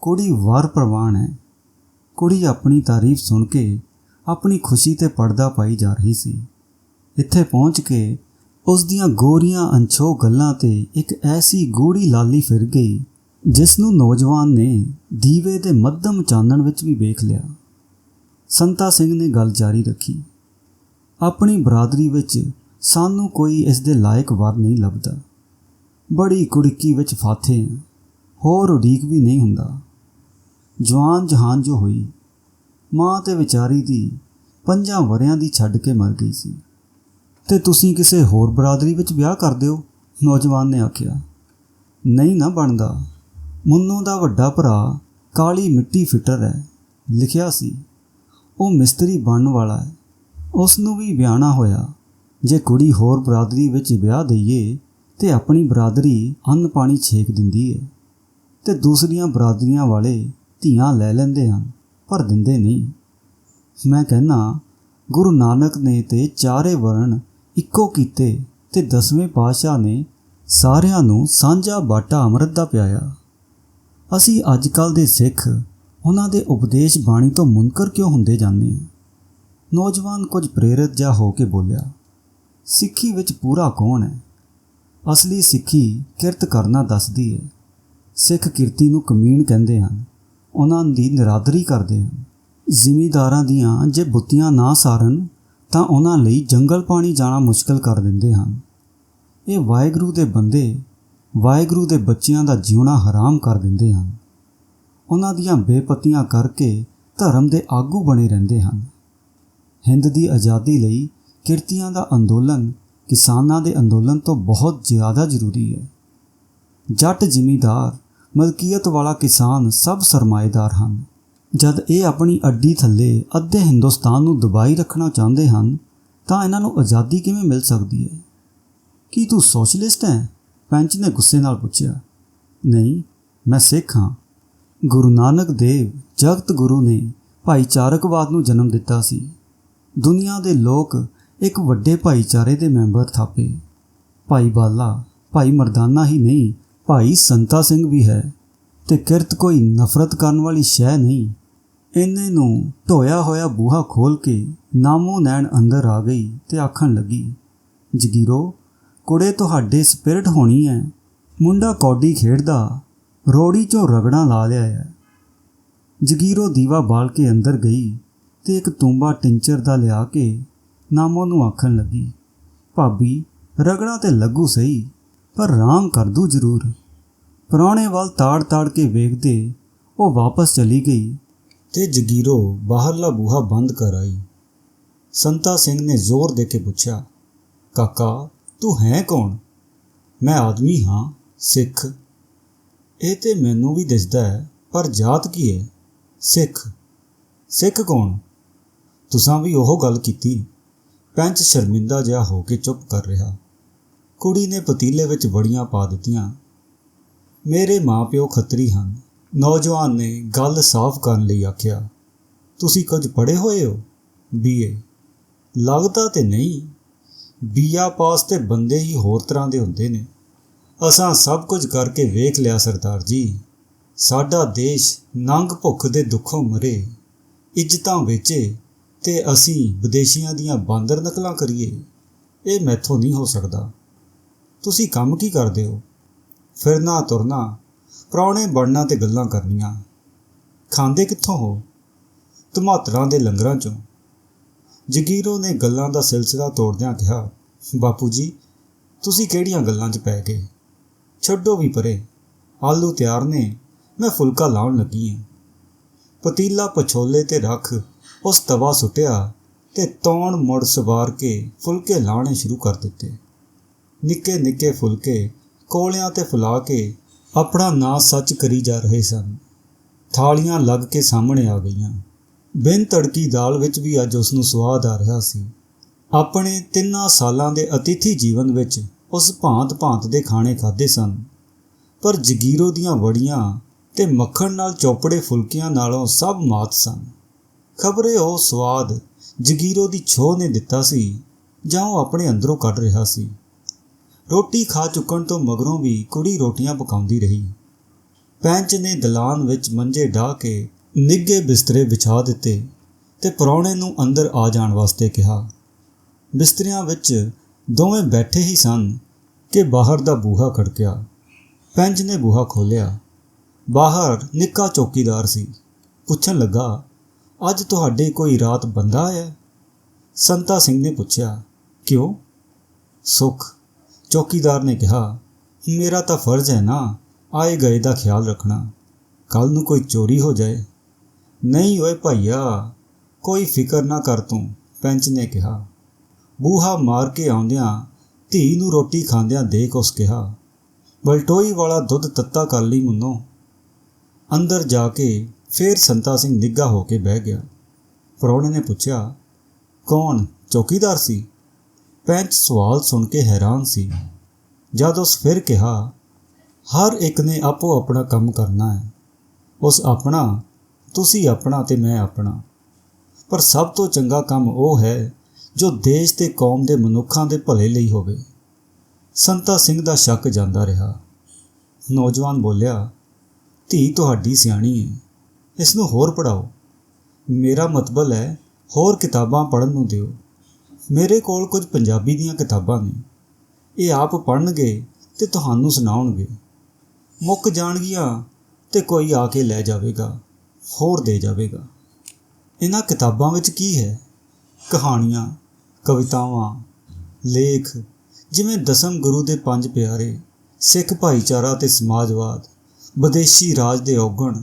ਕੁੜੀ ਵਾਰ ਪ੍ਰਵਾਨ ਹੈ ਕੁੜੀ ਆਪਣੀ ਤਾਰੀਫ ਸੁਣ ਕੇ ਆਪਣੀ ਖੁਸ਼ੀ ਤੇ ਪਰਦਾ ਪਾਈ ਜਾ ਰਹੀ ਸੀ। ਇੱਥੇ ਪਹੁੰਚ ਕੇ ਉਸ ਦੀਆਂ ਗੋਰੀਆਂ ਅਣਛੋ ਗੱਲਾਂ ਤੇ ਇੱਕ ਐਸੀ ਗੂੜੀ ਲਾਲੀ ਫਿਰ ਗਈ, ਜਿਸ ਨੂੰ ਨੌਜਵਾਨ ਨੇ ਦੀਵੇ ਦੇ ਮੱਧਮ ਚਾਨਣ ਵਿੱਚ ਵੀ ਵੇਖ ਲਿਆ। ਸੰਤਾ ਸਿੰਘ ਨੇ ਗੱਲ ਜਾਰੀ ਰੱਖੀ। ਆਪਣੀ ਬਰਾਦਰੀ ਵਿੱਚ ਸਾਨੂੰ ਕੋਈ ਇਸ ਦੇ ਲਾਇਕ ਵਰ ਨਹੀਂ ਲੱਭਦਾ। ਬੜੀ ਕੁੜਕੀ ਵਿੱਚ ਫਾਥੇ, ਹੋਰ ਉਡੀਕ ਵੀ ਨਹੀਂ ਹੁੰਦਾ। ਜਵਾਨ ਜਹਾਨ ਜੋ ਹੋਈ, ਮਾਂ ਤੇ ਵਿਚਾਰੀ ਦੀ ਪੰਜਾਂ ਵਰਿਆਂ ਦੀ ਛੱਡ ਕੇ ਮਰ ਗਈ ਸੀ। ਤੇ ਤੁਸੀਂ ਕਿਸੇ ਹੋਰ ਬਰਾਦਰੀ ਵਿੱਚ ਵਿਆਹ ਕਰ ਦਿਓ ਨੌਜਵਾਨ ਨੇ ਆਖਿਆ, ਨਹੀਂ ਨਾ ਬਣਦਾ। ਮੁੰਨੋ ਦਾ ਵੱਡਾ ਭਰਾ ਕਾਲੀ ਮਿੱਟੀ ਫਿੱਟਰ ਹੈ। ਲਿਖਿਆ ਸੀ, ਉਹ ਮਿਸਤਰੀ ਬਣਨ ਵਾਲਾ ਹੈ। ਉਸ ਨੂੰ ਵੀ ਵਿਆਹਣਾ ਹੋਇਆ। ਜੇ ਕੁੜੀ ਹੋਰ ਬਰਾਦਰੀ ਵਿੱਚ ਵਿਆਹ ਦਈਏ ਤੇ ਆਪਣੀ ਬਰਾਦਰੀ ਅੰਨ ਪਾਣੀ ਛੇਕ ਦਿੰਦੀ ਹੈ ਤੇ ਦੂਸਰੀਆਂ ਬਰਾਦਰੀਆਂ ਵਾਲੇ ਧੀਆਂ ਲੈ ਲੈਂਦੇ ਹਨ, ਪਰ ਦਿੰਦੇ ਨਹੀਂ। ਮੈਂ ਕਹਿੰਨਾ ਗੁਰੂ ਨਾਨਕ ਨੇ ਤੇ ਚਾਰੇ ਵਰਣ ਇੱਕੋ ਕੀਤੇ ਤੇ ਦਸਵੇਂ ਪਾਤਸ਼ਾਹ ਨੇ ਸਾਰਿਆਂ ਨੂੰ ਸਾਂਝਾ ਬਾਟਾ ਅੰਮ੍ਰਿਤ ਦਾ ਪਿਆਇਆ। ਅਸੀਂ ਅੱਜ ਕੱਲ ਦੇ ਸਿੱਖ ਉਹਨਾਂ ਦੇ ਉਪਦੇਸ਼ ਬਾਣੀ ਤੋਂ ਮੁਨਕਰ ਕਿਉਂ ਹੁੰਦੇ ਜਾਂਦੇ ਹਾਂ? ਨੌਜਵਾਨ ਕੁਝ ਪ੍ਰੇਰਿਤ ਜਾ ਹੋ ਕੇ ਬੋਲਿਆ, ਸਿੱਖੀ ਵਿੱਚ ਪੂਰਾ ਕੌਣ ਹੈ? ਅਸਲੀ ਸਿੱਖੀ ਕਿਰਤ ਕਰਨਾ ਦੱਸਦੀ ਹੈ। ਸਿੱਖ ਕਿਰਤੀ ਨੂੰ ਕਮੀਣ ਕਹਿੰਦੇ ਹਨ, ਉਹਨਾਂ ਦੀ ਨਿਰਾਦਰੀ ਕਰਦੇ ਹਨ। ਜ਼ਿਮੀਦਾਰਾਂ ਦੀਆਂ ਜੇ ਬੁੱਤੀਆਂ ਨਾ ਸਾਰਨ ਤਾਂ ਉਹਨਾਂ ਲਈ ਜੰਗਲ ਪਾਣੀ ਜਾਣਾ ਮੁਸ਼ਕਲ ਕਰ ਦਿੰਦੇ ਹਨ। ਇਹ ਵਾਹਿਗੁਰੂ ਦੇ ਬੰਦੇ ਵਾਹਿਗੁਰੂ ਦੇ ਬੱਚਿਆਂ ਦਾ ਜਿਉਣਾ ਹਰਾਮ ਕਰ ਦਿੰਦੇ ਹਨ। ਉਹਨਾਂ ਦੀਆਂ ਬੇਪਤੀਆਂ ਕਰਕੇ ਧਰਮ ਦੇ ਆਗੂ ਬਣੇ ਰਹਿੰਦੇ ਹਨ। ਹਿੰਦ ਦੀ ਆਜ਼ਾਦੀ ਲਈ ਕਿਰਤੀਆਂ ਦਾ ਅੰਦੋਲਨ ਕਿਸਾਨਾਂ ਦੇ ਅੰਦੋਲਨ ਤੋਂ ਬਹੁਤ ਜ਼ਿਆਦਾ ਜ਼ਰੂਰੀ ਹੈ। ਜੱਟ ਜ਼ਿਮੀਦਾਰ, ਮਲਕੀਅਤ ਵਾਲਾ ਕਿਸਾਨ ਸਭ ਸਰਮਾਏਦਾਰ ਹਨ। ਜਦ ਇਹ ਆਪਣੀ ਅੱਡੀ ਥੱਲੇ ਅੱਧੇ ਹਿੰਦੁਸਤਾਨ ਨੂੰ ਦਬਾਈ ਰੱਖਣਾ ਚਾਹੁੰਦੇ ਹਨ, ਤਾਂ ਇਹਨਾਂ ਨੂੰ ਆਜ਼ਾਦੀ ਕਿਵੇਂ ਮਿਲ ਸਕਦੀ ਹੈ? ਕੀ ਤੂੰ ਸੋਸ਼ਲਿਸਟ ਹੈ? ਪੈਂਚ ਨੇ ਗੁੱਸੇ ਨਾਲ ਪੁੱਛਿਆ। ਨਹੀਂ, ਮੈਂ ਸਿੱਖ ਹਾਂ। ਗੁਰੂ ਨਾਨਕ ਦੇਵ ਜਗਤ ਗੁਰੂ ਨੇ ਭਾਈਚਾਰਕਵਾਦ ਨੂੰ ਜਨਮ ਦਿੱਤਾ ਸੀ। ਦੁਨੀਆ ਦੇ ਲੋਕ ਇੱਕ ਵੱਡੇ ਭਾਈਚਾਰੇ ਦੇ ਮੈਂਬਰ ਥਾਪੇ। ਭਾਈ ਬਾਲਾ, ਭਾਈ ਮਰਦਾਨਾ ਹੀ ਨਹੀਂ, ਭਾਈ ਸੰਤਾ ਸਿੰਘ ਵੀ ਹੈ। ਤੇ ਕਿਰਤ ਕੋਈ ਨਫ਼ਰਤ ਕਰਨ ਵਾਲੀ ਸ਼ੈ ਨਹੀਂ। ਇੰਨੇ ਨੂੰ ਢੋਇਆ ਹੋਇਆ ਬੂਹਾ ਖੋਲ ਕੇ ਨਾਮੋ ਨੈਣ ਅੰਦਰ ਆ ਗਈ ਤੇ ਆਖਣ ਲੱਗੀ, ਜਗੀਰੋ, ਕੁੜੇ ਤੁਹਾਡੇ ਸਪਿਰਟ ਹੋਣੀ ਹੈ ਮੁੰਡਾ ਕੌਡੀ ਖੇਡਦਾ, ਰੋੜੀ ਚੋਂ ਰਗੜਾਂ ਲਾ ਲਿਆ ਹੈ ਜਗੀਰੋ ਦੀਵਾ ਬਾਲ ਕੇ ਅੰਦਰ ਗਈ ਤੇ ਇੱਕ ਤੂੰਬਾ ਟਿੰਚਰ ਦਾ ਲਿਆ ਕੇ ਨਾਮੋ ਨੂੰ ਆਖਣ ਲੱਗੀ, ਭਾਬੀ, ਰਗੜਾ ਤੇ ਲੱਗੂ ਸਹੀ, ਪਰ ਰਾਮ ਕਰ ਦੂ ਜ਼ਰੂਰ। ਪ੍ਰਾਹੁਣੇ ਵੱਲ ਤਾੜ-ਤਾੜ ਕੇ ਵੇਖਦੇ ਉਹ ਵਾਪਸ ਚਲੀ ਗਈ ਤੇ ਜਗੀਰੋ ਬਾਹਰਲਾ ਬੂਹਾ ਬੰਦ ਕਰ ਆਈ। ਸੰਤਾ ਸਿੰਘ ਨੇ ਜ਼ੋਰ ਦੇ ਕੇ ਪੁੱਛਿਆ, ਕਾਕਾ, ਤੂੰ ਹੈ ਕੌਣ? ਮੈਂ ਆਦਮੀ ਹਾਂ, ਸਿੱਖ। ਇਹ ਤੇ ਮੈਨੂੰ ਵੀ ਦਿਸਦਾ ਹੈ, ਪਰ ਜਾਤ ਕੀ ਹੈ? ਸਿੱਖ। ਸਿੱਖ ਕੌਣ? ਤੁਸਾਂ ਵੀ ਉਹ ਗੱਲ ਕੀਤੀ। ਪੈਂਚ ਸ਼ਰਮਿੰਦਾ ਜਿਹਾ ਹੋ ਕੇ ਚੁੱਪ ਕਰ ਰਿਹਾ। ਕੁੜੀ ਨੇ ਪਤੀਲੇ ਵਿੱਚ ਵੜੀਆਂ ਪਾ ਦਿੱਤੀਆਂ। ਮੇਰੇ ਮਾਪਿਓ ਖੱਤਰੀ ਹਨ। ਨੌਜਵਾਨ ਨੇ ਗੱਲ ਸਾਫ਼ ਕਰਨ ਲਈ ਆਖਿਆ, ਤੁਸੀਂ ਕੁਝ ਪੜ੍ਹੇ ਹੋਏ ਹੋ? ਬੀਏ ਲੱਗਦਾ ਤੇ ਨਹੀਂ। ਬੀਆ ਪਾਸ ਤੇ ਬੰਦੇ ਹੀ ਹੋਰ ਤਰ੍ਹਾਂ ਦੇ ਹੁੰਦੇ ਨੇ। ਅਸਾਂ ਸਭ ਕੁਝ ਕਰਕੇ ਵੇਖ ਲਿਆ, ਸਰਦਾਰ ਜੀ। ਸਾਡਾ ਦੇਸ਼ ਨੰਗ ਭੁੱਖ ਦੇ ਦੁੱਖੋਂ ਮਰੇ। ਇੱਜ਼ਤਾਂ ਵੇਚੇ ਤੇ ਅਸੀਂ ਵਿਦੇਸ਼ੀਆਂ ਦੀਆਂ ਬਾਂਦਰ ਨਕਲਾਂ ਕਰੀਏ। ਇਹ ਮੈਥੋਂ ਨਹੀਂ ਹੋ ਸਕਦਾ। ਤੁਸੀਂ ਕੰਮ ਕੀ ਕਰਦੇ ਹੋ? ਫਿਰਨਾ ਤੁਰਨਾ ਪ੍ਰਾਹੁਣੇ ਬਣਨਾ ਤੇ ਗੱਲਾਂ ਕਰਨੀਆਂ। ਖਾਂਦੇ ਕਿੱਥੋਂ ਹੋ? ਟਮਾਟਰਾਂ ਦੇ ਲੰਗਰਾਂ ਚੋਂ। ਜਗੀਰੋ ਨੇ ਗੱਲਾਂ ਦਾ ਸਿਲਸਿਲਾ ਤੋੜਦਿਆਂ ਕਿਹਾ, ਬਾਪੂ ਜੀ, ਤੁਸੀਂ ਕਿਹੜੀਆਂ ਗੱਲਾਂ 'ਚ ਪੈ ਗਏ? ਛੱਡੋ ਵੀ ਪਰੇ। ਆਲੂ ਤਿਆਰ ਨੇ, ਮੈਂ ਫੁਲਕਾ ਲਾਉਣ ਲੱਗੀ ਹਾਂ ਪਤੀਲਾ ਪਛੋਲੇ ਤੇ ਰੱਖ, ਉਸ ਤਵਾ ਸੁੱਟਿਆ ਤੇ ਤੌਣ ਮੁੜ ਸਵਾਰ ਕੇ ਫੁਲਕੇ ਲਾਣੇ ਸ਼ੁਰੂ ਕਰ ਦਿੱਤੇ। ਨਿੱਕੇ ਨਿੱਕੇ ਫੁਲਕੇ ਕੋਲਿਆਂ ਤੇ ਫੁਲਾ ਕੇ ਆਪਣਾ ਨਾਂ ਸੱਚ ਕਰੀ ਜਾ ਰਹੇ ਸਨ। ਥਾਲੀਆਂ ਲੱਗ ਕੇ ਸਾਹਮਣੇ ਆ ਗਈਆਂ। ਬਿਨ ਤੜਕੀ ਦਾਲ ਵਿੱਚ ਵੀ ਅੱਜ ਉਸ ਨੂੰ ਸਵਾਦ ਆ ਰਿਹਾ ਸੀ। ਆਪਣੇ ਤਿੰਨਾਂ ਸਾਲਾਂ ਦੇ ਅਤਿਥੀ ਜੀਵਨ ਵਿੱਚ ਉਸ ਭਾਂਤ-ਭਾਂਤ ਦੇ ਖਾਣੇ ਖਾਦੇ ਸਨ। ਪਰ ਜਗੀਰੋ ਦੀਆਂ ਵੜੀਆਂ ਤੇ ਮੱਖਣ ਨਾਲ ਚੌਪੜੇ ਫੁਲਕਿਆਂ ਨਾਲੋਂ ਸਭ ਮਾਤ ਸਨ। ਖਬਰੇ ਉਹ ਸਵਾਦ ਜਗੀਰੋ ਦੀ ਛੋਹ ਨੇ ਦਿੱਤਾ ਸੀ ਜਾਂ ਉਹ ਆਪਣੇ ਅੰਦਰੋਂ ਕੱਢ ਰਿਹਾ ਸੀ। ਰੋਟੀ ਖਾ ਚੁੱਕਣ ਤੋਂ ਮਗਰੋਂ ਵੀ ਕੁੜੀ ਰੋਟੀਆਂ ਪਕਾਉਂਦੀ ਰਹੀ। ਪੈਂਚ ਨੇ ਦਲਾਨ ਵਿੱਚ ਮੰਜੇ ਢਾ ਕੇ ਨਿੱਗੇ ਬਿਸਤਰੇ ਵਿਛਾ ਦਿੱਤੇ ਤੇ ਪਰੌਣੇ ਨੂੰ ਅੰਦਰ ਆ ਜਾਣ ਵਾਸਤੇ ਕਿਹਾ। ਬਿਸਤਰਿਆਂ ਵਿੱਚ ਦੋਵੇਂ ਬੈਠੇ ਹੀ ਸਨ ਕਿ ਬਾਹਰ ਦਾ ਬੂਹਾ ਖੜਕਿਆ। ਪੈਂਚ ਨੇ ਬੂਹਾ ਖੋਲ੍ਹਿਆ। ਬਾਹਰ ਨਿੱਕਾ ਚੌਕੀਦਾਰ ਸੀ। ਪੁੱਛਣ ਲੱਗਾ, ਅੱਜ ਤੁਹਾਡੇ ਕੋਈ ਰਾਤ ਬੰਦਾ ਆਇਆ ਸੰਤਾ ਸਿੰਘ ਨੇ ਪੁੱਛਿਆ, ਕਿਉਂ? ਸੁਖ। ਚੌਕੀਦਾਰ ਨੇ ਕਿਹਾ, ਮੇਰਾ ਤਾਂ ਫਰਜ਼ ਹੈ ਨਾ ਆਏ ਗਏ ਦਾ ਖਿਆਲ ਰੱਖਣਾ। ਕੱਲ ਨੂੰ ਕੋਈ ਚੋਰੀ ਹੋ ਜਾਏ। ਨਹੀਂ ਓਏ ਭਾਈਆ, ਕੋਈ ਫਿਕਰ ਨਾ ਕਰ ਤੂੰ, ਪੈਂਚ ਨੇ ਕਿਹਾ। ਬੂਹਾ ਮਾਰ ਕੇ ਆਉਂਦਿਆਂ ਧੀ ਨੂੰ ਰੋਟੀ ਖਾਂਦਿਆਂ ਦੇਖ ਉਸ ਕਿਹਾ, ਬਲਟੋਈ ਵਾਲਾ ਦੁੱਧ ਤੱਤਾ ਕਰ ਲਈ ਮੁੰਨੋ। ਅੰਦਰ ਜਾ ਕੇ ਫੇਰ ਸੰਤਾ ਸਿੰਘ ਨਿੱਘਾ ਹੋ ਕੇ ਬਹਿ ਗਿਆ। ਪ੍ਰਾਹੁਣੇ ਨੇ ਪੁੱਛਿਆ, ਕੌਣ? ਚੌਕੀਦਾਰ ਸੀ? ਪੈਂਚ ਸਵਾਲ ਸੁਣ ਕੇ ਹੈਰਾਨ ਸੀ। ਜਦ ਉਸ ਫਿਰ ਕਿਹਾ, ਹਰ ਇੱਕ ਨੇ ਆਪੋ ਆਪਣਾ ਕੰਮ ਕਰਨਾ ਹੈ। ਉਸ ਆਪਣਾ, ਤੁਸੀਂ ਆਪਣਾ ਤੇ ਮੈਂ ਆਪਣਾ। ਪਰ ਸਭ ਤੋਂ ਚੰਗਾ ਕੰਮ ਉਹ ਹੈ ਜੋ ਦੇਸ਼ ਤੇ ਕੌਮ ਦੇ ਮਨੁੱਖਾਂ ਦੇ ਭਲੇ ਲਈ ਹੋਵੇ। ਸੰਤਾ ਸਿੰਘ ਦਾ ਸ਼ੱਕ ਜਾਂਦਾ ਰਿਹਾ। ਨੌਜਵਾਨ ਬੋਲਿਆ, ਧੀ ਤੁਹਾਡੀ ਸਿਆਣੀ ਹੈ। ਇਸ ਨੂੰ ਹੋਰ ਪੜਾਓ ਮੇਰਾ ਮਤਲਬ ਹੈ ਹੋਰ ਕਿਤਾਬਾਂ ਪੜ੍ਹਨ ਨੂੰ ਦਿਓ। ਮੇਰੇ ਕੋਲ ਕੁਝ ਪੰਜਾਬੀ ਦੀਆਂ ਕਿਤਾਬਾਂ ਨੇ। ਇਹ ਆਪ ਪੜ੍ਹਨਗੇ ਤੇ ਤੁਹਾਨੂੰ ਸੁਣਾਉਣਗੇ। ਮੁੱਕ ਜਾਣਗੀਆਂ ਤੇ ਕੋਈ ਆ ਕੇ ਲੈ ਜਾਵੇਗਾ, ਹੋਰ ਦੇ ਜਾਵੇਗਾ। ਇਹਨਾਂ ਕਿਤਾਬਾਂ ਵਿੱਚ ਕੀ ਹੈ? ਕਹਾਣੀਆਂ, ਕਵਿਤਾਵਾਂ, ਲੇਖ, ਜਿਵੇਂ ਦਸਮ ਗੁਰੂ ਦੇ ਪੰਜ ਪਿਆਰੇ, ਸਿੱਖ ਭਾਈਚਾਰਾ ਤੇ ਸਮਾਜਵਾਦ, ਵਿਦੇਸ਼ੀ ਰਾਜ ਦੇ ਔਗਣ,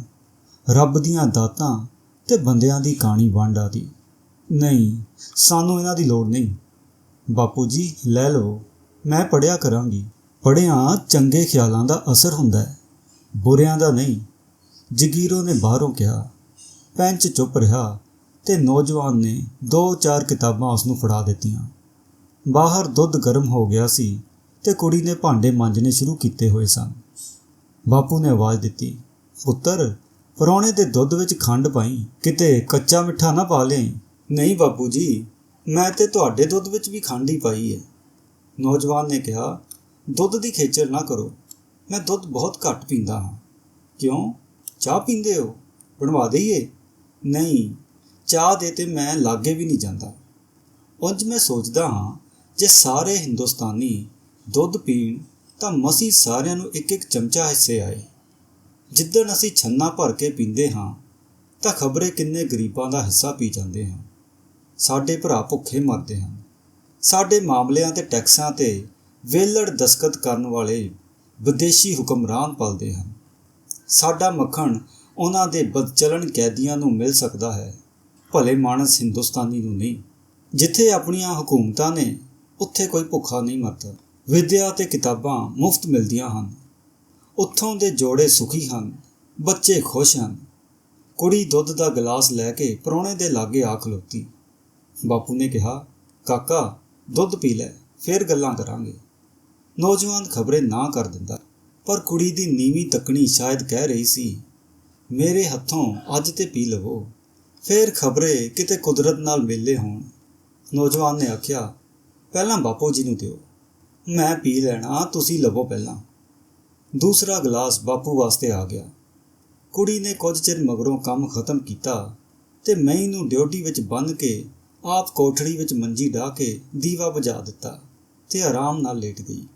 ਰੱਬ ਦੀਆਂ ਦਾਤਾਂ ਤੇ ਬੰਦਿਆਂ ਦੀ ਕਹਾਣੀ ਵੰਡ ਆਦਿ। ਨਹੀਂ, ਸਾਨੂੰ ਇਹਨਾਂ ਦੀ ਲੋੜ ਨਹੀਂ। ਬਾਪੂ ਜੀ, ਲੈ ਲਓ, ਮੈਂ ਪੜਿਆ ਕਰਾਂਗੀ। ਪੜਿਆ ਚੰਗੇ ਖਿਆਲਾਂ ਦਾ ਅਸਰ ਹੁੰਦਾ ਹੈ, ਬੁਰਿਆਂ ਦਾ ਨਹੀਂ। ਜਗੀਰੋ ਨੇ ਬਾਹਰੋਂ ਕਿਹਾ, ਪੈਂਚ ਚੁੱਪ ਰਿਹਾ ਤੇ ਨੌਜਵਾਨ ਨੇ ਦੋ ਚਾਰ ਕਿਤਾਬਾਂ ਉਸ ਨੂੰ ਫੜਾ ਦਿੱਤੀਆਂ। ਬਾਹਰ ਦੁੱਧ ਗਰਮ ਹੋ ਗਿਆ ਸੀ ਤੇ ਕੁੜੀ ਨੇ ਭਾਂਡੇ ਮਾਂਜਣੇ ਸ਼ੁਰੂ ਕੀਤੇ ਹੋਏ ਸਨ। ਬਾਪੂ ਨੇ ਆਵਾਜ਼ ਦਿੱਤੀ, ਪੁੱਤਰ, ਪਰੌਣੇ ਦੇ ਦੁੱਧ ਵਿੱਚ ਖੰਡ ਪਾਈ, ਕਿਤੇ ਕੱਚਾ ਮਿੱਠਾ ਨਾ ਪਾ ਲਈ। ਨਹੀਂ ਬਾਪੂ ਜੀ, ਮੈਂ ਤੇ ਤੁਹਾਡੇ ਦੁੱਧ ਵਿੱਚ ਵੀ ਖੰਡ ਹੀ ਪਾਈ ਹੈ। ਨੌਜਵਾਨ ਨੇ ਕਿਹਾ, ਦੁੱਧ ਦੀ ਖੇਚਲ ਨਾ ਕਰੋ, ਮੈਂ ਦੁੱਧ ਬਹੁਤ ਘੱਟ ਪੀਂਦਾ ਹਾਂ। ਕਿਉਂ? ਚਾਹ ਪੀਂਦੇ ਹੋ? ਬਣਵਾ ਦਈਏ? ਨਹੀਂ, ਚਾਹ ਦੇ ਤੇ ਮੈਂ ਲਾਗੇ ਵੀ ਨਹੀਂ ਜਾਂਦਾ। ਉਂਝ ਮੈਂ ਸੋਚਦਾ ਹਾਂ, ਜੇ ਸਾਰੇ ਹਿੰਦੁਸਤਾਨੀ ਦੁੱਧ ਪੀਣ, ਤਾਂ ਮਸੀ ਸਾਰਿਆਂ ਨੂੰ ਇੱਕ ਇੱਕ ਚਮਚਾ ਹਿੱਸੇ ਆਏ। ਜਿੱਦਣ ਅਸੀਂ ਛੰਨਾ ਭਰ ਕੇ ਪੀਂਦੇ ਹਾਂ, ਤਾਂ ਖਬਰੇ ਕਿੰਨੇ ਗਰੀਬਾਂ ਦਾ ਹਿੱਸਾ ਪੀ ਜਾਂਦੇ ਹਾਂ। ਸਾਡੇ ਭਰਾ ਭੁੱਖੇ ਮਰਦੇ ਹਨ। ਸਾਡੇ ਮਾਮਲਿਆਂ ਤੇ ਟੈਕਸਾਂ ਤੇ ਵੇਲੜ ਦਸਕਤ ਕਰਨ ਵਾਲੇ ਵਿਦੇਸ਼ੀ ਹੁਕਮਰਾਨ ਪਲਦੇ ਹਨ। ਸਾਡਾ ਮੱਖਣ ਉਹਨਾਂ ਦੇ ਬਦਚਲਣ ਕੈਦੀਆਂ ਨੂੰ ਮਿਲ ਸਕਦਾ ਹੈ, ਭਲੇ ਮਾਨਸ ਹਿੰਦੁਸਤਾਨੀ ਨੂੰ ਨਹੀਂ। ਜਿੱਥੇ ਆਪਣੀਆਂ ਹਕੂਮਤਾਂ ਨੇ, ਉੱਥੇ ਕੋਈ ਭੁੱਖਾ ਨਹੀਂ ਮਰਦਾ। ਵਿਦਿਆ ਤੇ ਕਿਤਾਬਾਂ ਮੁਫਤ ਮਿਲਦੀਆਂ ਹਨ। ਉੱਥੋਂ ਦੇ ਜੋੜੇ ਸੁਖੀ ਹਨ, ਬੱਚੇ ਖੁਸ਼ ਹਨ। ਕੁੜੀ ਦੁੱਧ ਦਾ ਗਲਾਸ ਲੈ ਕੇ ਪਰੌਣੇ ਦੇ ਲਾਗੇ ਆ ਖਲੋਤੀ ਬਾਪੂ ਨੇ ਕਿਹਾ, ਕਾਕਾ, ਦੁੱਧ ਪੀ ਲੈ, ਫਿਰ ਗੱਲਾਂ ਕਰਾਂਗੇ। ਨੌਜਵਾਨ ਖਬਰੇ ਨਾ ਕਰ ਦਿੰਦਾ, ਪਰ ਕੁੜੀ ਦੀ ਨੀਵੀਂ ਤੱਕਣੀ ਸ਼ਾਇਦ ਕਹਿ ਰਹੀ ਸੀ, ਮੇਰੇ ਹੱਥੋਂ ਅੱਜ ਤੇ ਪੀ ਲਵੋ। ਫਿਰ ਖਬਰੇ ਕਿਤੇ ਕੁਦਰਤ ਨਾਲ ਮੇਲੇ ਹੋਣ, ਨੌਜਵਾਨ ਨੇ ਆਖਿਆ, ਪਹਿਲਾਂ ਬਾਪੂ ਜੀ ਨੂੰ ਦਿਓ। ਮੈਂ ਪੀ ਲੈਣਾ, ਤੁਸੀਂ ਲਵੋ ਪਹਿਲਾਂ। ਦੂਸਰਾ ਗਲਾਸ ਬਾਪੂ ਵਾਸਤੇ ਆ ਗਿਆ। ਕੁੜੀ ਨੇ ਕੁਝ ਚਿਰ ਮਗਰੋਂ ਕੰਮ ਖਤਮ ਕੀਤਾ ਤੇ ਮਈ ਨੂੰ ਡਿਊਟੀ ਵਿੱਚ ਬੰਨ ਕੇ ਆਪ ਕੋਠੜੀ ਵਿੱਚ ਮੰਜੀ ਢਾ ਕੇ ਦੀਵਾ ਬੁਝਾ ਦਿੱਤਾ ਤੇ ਆਰਾਮ ਨਾਲ ਲੇਟ ਗਈ।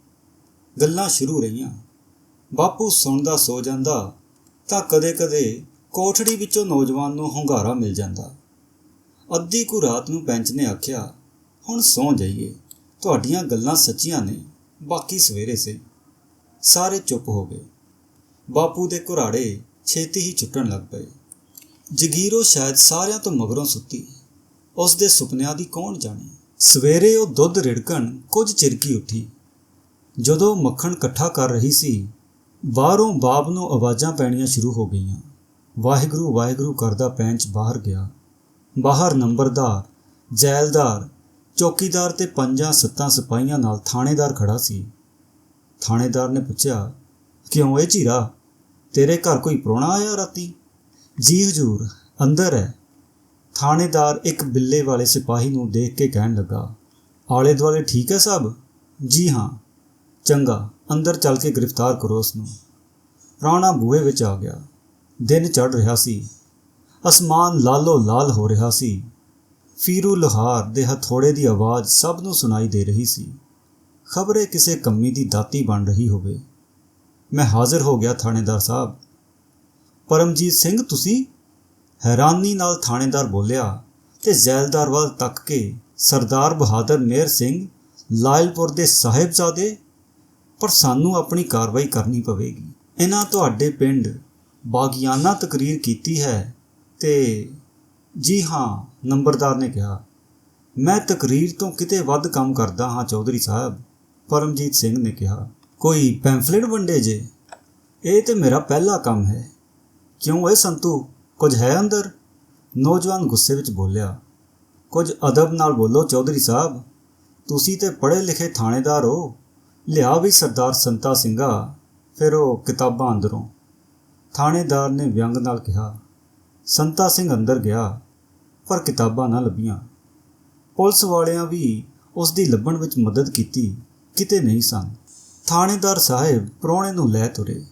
ਗੱਲਾਂ ਸ਼ੁਰੂ ਰਹੀਆਂ। ਬਾਪੂ ਸੁਣਦਾ ਸੋ ਜਾਂਦਾ ਤਾਂ ਕਦੇ-ਕਦੇ ਕੋਠੜੀ ਵਿੱਚੋਂ ਨੌਜਵਾਨ ਨੂੰ ਹੁੰਗਾਰਾ ਮਿਲ ਜਾਂਦਾ। ਅੱਧੀ ਕੁ ਰਾਤ ਨੂੰ ਪੈਂਚ ਨੇ ਆਖਿਆ, ਹੁਣ ਸੌਂ ਜਾਈਏ। ਤੁਹਾਡੀਆਂ ਗੱਲਾਂ ਸੱਚੀਆਂ ਨੇ, ਬਾਕੀ ਸਵੇਰੇ ਸੇ। ਸਾਰੇ ਚੁੱਪ ਹੋ ਗਏ। ਬਾਪੂ ਦੇ ਘੁਰਾੜੇ ਛੇਤੀ ਹੀ ਛੁੱਟਣ ਲੱਗ ਪਏ। ਜਗੀਰੋ ਸ਼ਾਇਦ ਸਾਰਿਆਂ ਤੋਂ ਮਗਰੋਂ ਸੁੱਤੀ। ਉਸ ਦੇ ਸੁਪਨਿਆਂ ਦੀ ਕੌਣ ਜਾਣੇ? ਸਵੇਰੇ ਉਹ ਦੁੱਧ ਰਿੜਕਣ ਕੁਝ ਚਿਰਕੀ ਉੱਠੀ? ਜਦੋਂ ਮੱਖਣ ਇਕੱਠਾ ਕਰ ਰਹੀ ਸੀ, ਬਾਹਰੋਂ ਬਾਪ ਨੂੰ ਆਵਾਜ਼ਾਂ ਪੈਣੀਆਂ ਸ਼ੁਰੂ ਹੋ ਗਈਆਂ। ਵਾਹਿਗੁਰੂ ਵਾਹਿਗੁਰੂ ਕਰਦਾ ਪੈਂਚ ਬਾਹਰ ਗਿਆ। ਬਾਹਰ ਨੰਬਰਦਾਰ, ਜੈਲਦਾਰ, ਚੌਕੀਦਾਰ ਤੇ ਪੰਜਾਂ ਸੱਤਾਂ ਸਿਪਾਹੀਆਂ ਨਾਲ ਥਾਣੇਦਾਰ ਖੜਾ ਸੀ। ਥਾਣੇਦਾਰ ਨੇ ਪੁੱਛਿਆ, ਕਿਉਂ ਇਹ ਝੀਰਾ? ਤੇਰੇ ਘਰ ਕੋਈ ਪ੍ਰਾਹੁਣਾ ਆਇਆ ਰਾਤੀ? ਜੀ, ਹਜੂਰ, ਅੰਦਰ ਹੈ। ਥਾਣੇਦਾਰ ਇੱਕ ਬਿੱਲੇ ਵਾਲੇ ਸਿਪਾਹੀ ਨੂੰ ਦੇਖ ਕੇ ਕਹਿਣ ਲੱਗਾ, ਆਲੇ ਦੁਆਲੇ ਠੀਕ ਹੈ ਸਭ? ਜੀ ਹਾਂ। ਚੰਗਾ, ਅੰਦਰ ਚੱਲ ਕੇ ਗ੍ਰਿਫਤਾਰ ਕਰੋ ਉਸ ਨੂੰ ਪ੍ਰਾਹੁਣਾ ਬੂਹੇ ਵਿੱਚ ਆ ਗਿਆ। ਦਿਨ ਚੜ ਰਿਹਾ ਸੀ। ਅਸਮਾਨ ਲਾਲੋ ਲਾਲ ਹੋ ਰਿਹਾ ਸੀ। ਫੀਰੂ ਲੋਹਾਰ ਦੇ ਹਥੋੜੇ ਦੀ ਆਵਾਜ਼ ਸਭ ਨੂੰ ਸੁਣਾਈ ਦੇ ਰਹੀ ਸੀ। ਖਬਰੇ ਕਿਸੇ ਕੰਮੀ ਦੀ ਦਾਤੀ ਬਣ ਰਹੀ ਹੋਵੇ। ਮੈਂ ਹਾਜ਼ਰ ਹੋ ਗਿਆ ਥਾਣੇਦਾਰ ਸਾਹਿਬ। ਪਰਮਜੀਤ ਸਿੰਘ, ਤੁਸੀਂ? ਹੈਰਾਨੀ ਨਾਲ ਥਾਣੇਦਾਰ ਬੋਲਿਆ, ਤੇ ਜ਼ੈਲਦਾਰ ਵੱਲ ਤੱਕ ਕੇ ਸਰਦਾਰ ਬਹਾਦਰ ਮੇਰ ਸਿੰਘ ਲਾਇਲਪੁਰ ਦੇ ਸਾਹਿਬਜ਼ਾਦੇ? ਪਰ ਸਾਨੂੰ ਆਪਣੀ ਕਾਰਵਾਈ ਕਰਨੀ ਪਵੇਗੀ। ਇਹਨਾਂ ਤੁਹਾਡੇ ਪਿੰਡ ਬਾਗਿਆਨਾ ਤਕਰੀਰ ਕੀਤੀ ਹੈ ਤੇ ਜੀ ਹਾਂ, ਨੰਬਰਦਾਰ ਨੇ ਕਿਹਾ। ਮੈਂ ਤਕਰੀਰ ਤੋਂ ਕਿਤੇ ਵੱਧ ਕੰਮ ਕਰਦਾ ਹਾਂ, ਚੌਧਰੀ ਸਾਹਿਬ ਪਰਮਜੀਤ ਸਿੰਘ ਨੇ ਕਿਹਾ। ਕੋਈ ਪੈਂਫਲੇਟ ਵੰਡੇ ਜੇ? ਇਹ ਤੇ ਮੇਰਾ ਪਹਿਲਾ ਕੰਮ ਹੈ। ਕਿਉਂ ਇਹ ਸੰਤੂ ਕੁਝ ਹੈ ਅੰਦਰ? ਨੌਜਵਾਨ ਗੁੱਸੇ ਵਿੱਚ ਬੋਲਿਆ, ਕੁਝ ਅਦਬ ਨਾਲ ਬੋਲੋ ਚੌਧਰੀ ਸਾਹਿਬ। ਤੁਸੀਂ ਤੇ ਪੜ੍ਹੇ ਲਿਖੇ ਥਾਣੇਦਾਰ ਹੋ। ਲਿਆ ਵੀ ਸਰਦਾਰ ਸੰਤਾ ਸਿੰਘਾ, ਫਿਰ ਉਹ ਕਿਤਾਬਾਂ ਅੰਦਰੋਂ। ਥਾਣੇਦਾਰ ਨੇ ਵਿਅੰਗ ਨਾਲ ਕਿਹਾ, ਸੰਤਾ ਸਿੰਘ ਅੰਦਰ ਗਿਆ, ਪਰ ਕਿਤਾਬਾਂ ਨਾ ਲੱਭੀਆਂ। ਪੁਲਿਸ ਵਾਲਿਆਂ ਵੀ ਉਸ ਦੀ ਲੱਭਣ ਵਿੱਚ ਮਦਦ ਕੀਤੀ, ਕਿਤੇ ਨਹੀਂ ਸਨ। ਥਾਣੇਦਾਰ ਸਾਹਿਬ ਪ੍ਰਾਹੁਣੇ ਨੂੰ ਲੈ ਤੁਰੇ।